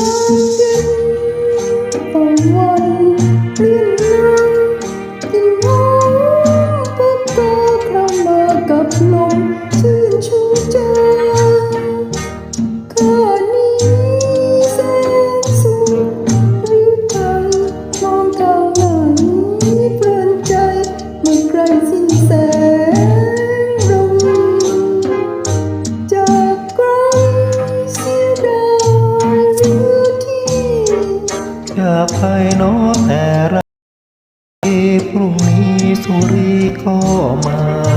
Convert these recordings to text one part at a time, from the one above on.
you. จากไปน้อแต่รักพรุ่งนี้สุรีก็มา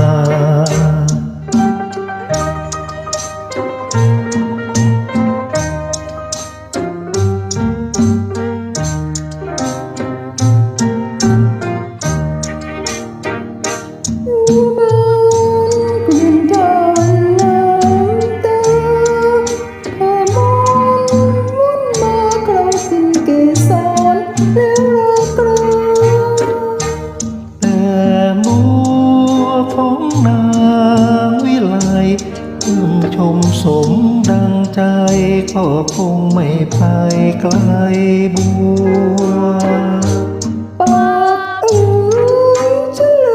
ดังใจก็คงไม่ไปไกลบัวปากเอ๋ยช่ว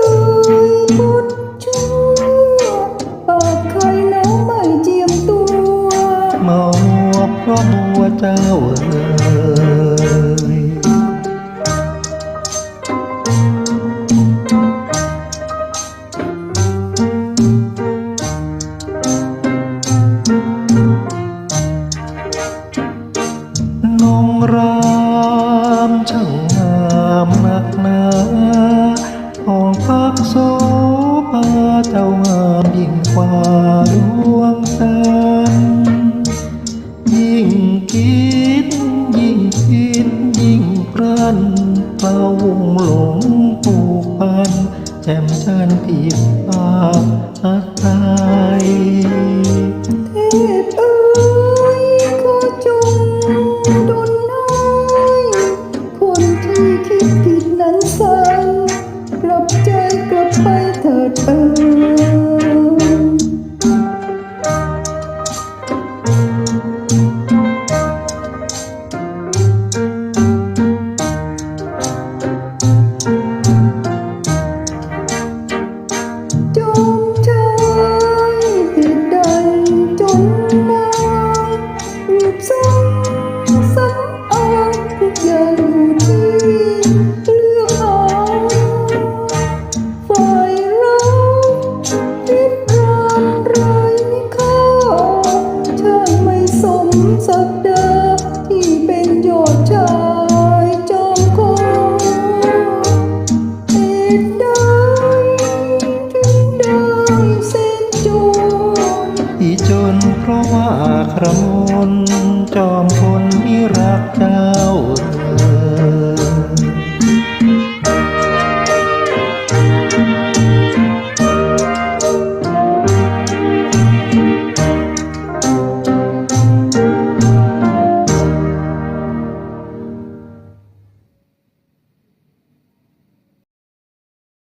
ยหมดชั่วปากใครน้องไม่เจียมตัว เมาเพราะบัวเจ้าเอ๋ยามหนักหนาของพักโสภาเจ้างามยิ่งกว่าดวงจันทร์ยิ่งคิด ยิ่งคิด ยิ่งพรันเป่าวงหลงผูกพันแจ่มจันผิดปากอักไทยเทพเอ๋ เถิด เ